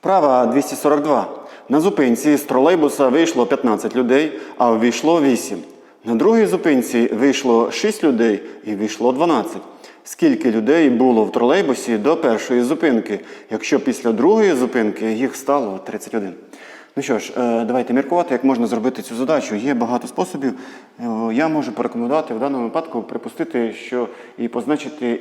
Вправа 242. На зупинці з тролейбуса вийшло 15 людей, а увійшло 8. На другій зупинці вийшло 6 людей і вийшло 12. Скільки людей було в тролейбусі до першої зупинки, якщо після другої зупинки їх стало 31? Ну що ж, е, давайте міркувати, як можна зробити цю задачу. Є багато способів. Е, Я можу порекомендувати в даному випадку припустити, що і позначити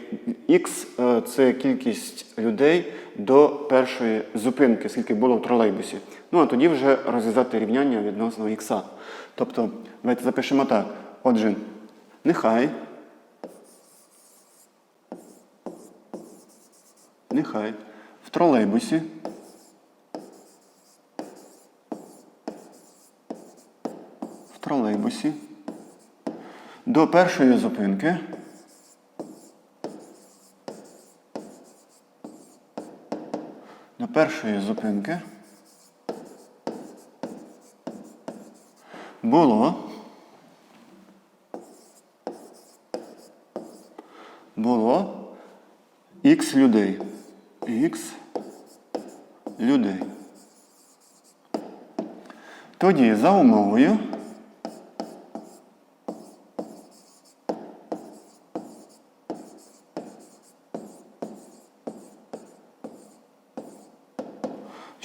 x е, це кількість людей до першої зупинки, скільки було в тролейбусі. Ну а тоді вже розв'язати рівняння відносно х. Тобто, давайте запишемо так. Отже, нехай. Нехай в тролейбусі. в тролейбусі до першої зупинки. Першої зупинки було було Х людей. Х людей. Тоді за умовою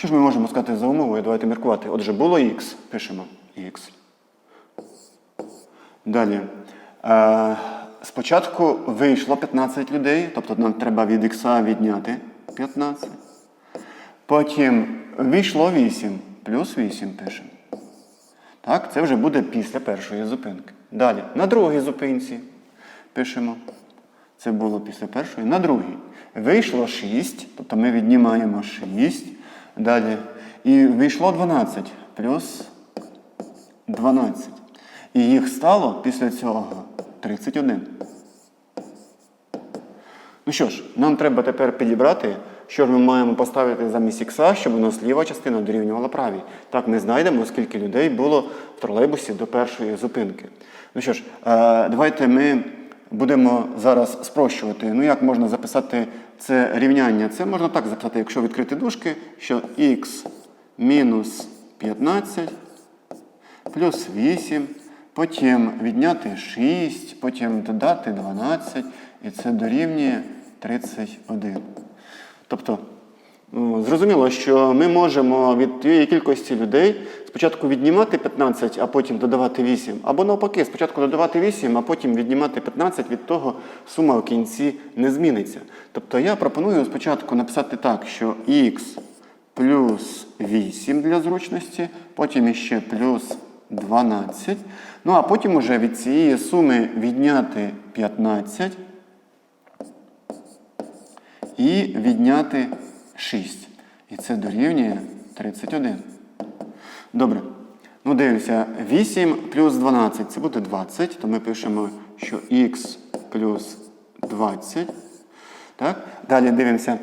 Що ж ми можемо сказати за умовою? Давайте міркувати. Отже, було х, пишемо х. Далі. Е, спочатку вийшло 15 людей, тобто нам треба від х відняти 15. Потім вийшло 8, плюс 8 пишемо. Так, це вже буде після першої зупинки. Далі, на другій зупинці пишемо. Це було після першої. На другій. Вийшло 6, тобто ми віднімаємо 6. Далі. І вийшло 12 плюс 12. І їх стало після цього 31. Ну що ж, нам треба тепер підібрати, що ж ми маємо поставити замість ікса, щоб у нас ліва частина дорівнювала правій. Так ми знайдемо, скільки людей було в тролейбусі до першої зупинки. Ну що ж, е, давайте ми будемо зараз спрощувати. Ну як можна записати це рівняння? Це можна так записати, якщо відкрити дужки, що х мінус 15 плюс 8, потім відняти 6, потім додати 12, і це дорівнює 31. Тобто, зрозуміло, що ми можемо від тієї кількості людей спочатку віднімати 15, а потім додавати 8. Або навпаки, спочатку додавати 8, а потім віднімати 15, від того сума в кінці не зміниться. Тобто я пропоную спочатку написати так, що х плюс 8 для зручності, потім іще плюс 12. Ну а потім уже від цієї суми відняти 15 і відняти 6. І це дорівнює 31. Добре. Ну, дивимося, 8 плюс 12 це буде 20, то ми пишемо, що х плюс 20. Так? Далі дивимося.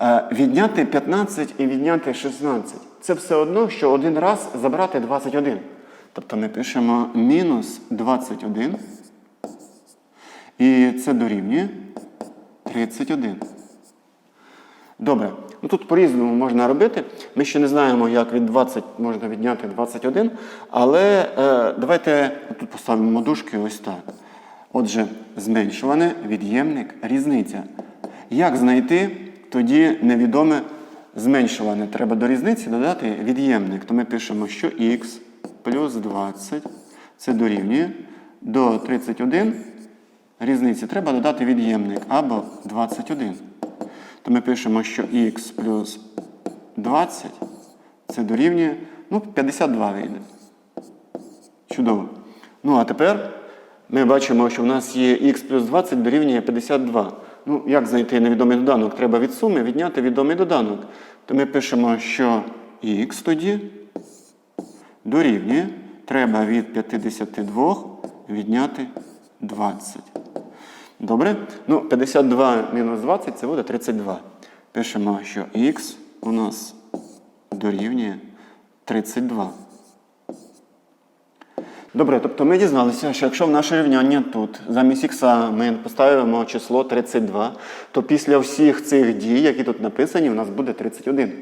Е, Відняти 15 і відняти 16. Це все одно, що один раз забрати 21. Тобто ми пишемо мінус 21. І це дорівнює 31. Добре. Ну тут по-різному можна робити. Ми ще не знаємо, як від 20 можна відняти 21. Але е, давайте тут поставимо дужки ось так. Отже, зменшуване, від'ємник, різниця. Як знайти тоді невідоме зменшуване? Треба до різниці додати від'ємник. То ми пишемо, що х плюс 20 це дорівнює до 31. Різниці треба додати від'ємник або 21 то ми пишемо, що х плюс 20 це дорівнює ну, 52 вийде. Чудово. Ну, а тепер ми бачимо, що в нас є х плюс 20 дорівнює 52. Ну, як знайти невідомий доданок? Треба від суми відняти відомий доданок. То ми пишемо, що х тоді дорівнює. Треба від 52 відняти 20. Добре? Ну, 52 мінус 20 це буде 32. Пишемо, що х у нас дорівнює 32. Добре, тобто ми дізналися, що якщо в наше рівняння тут замість х ми поставимо число 32, то після всіх цих дій, які тут написані, у нас буде 31.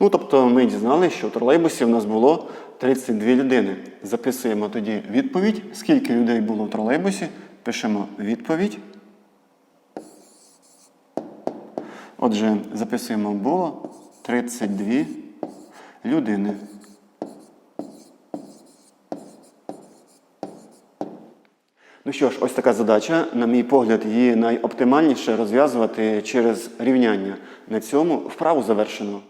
Ну, тобто ми дізналися, що в тролейбусі в нас було 32 людини. Записуємо тоді відповідь, скільки людей було в тролейбусі. Пишемо відповідь. Отже, записуємо було 32 людини. Ну що ж, ось така задача. На мій погляд, її найоптимальніше розв'язувати через рівняння. На цьому вправу завершено.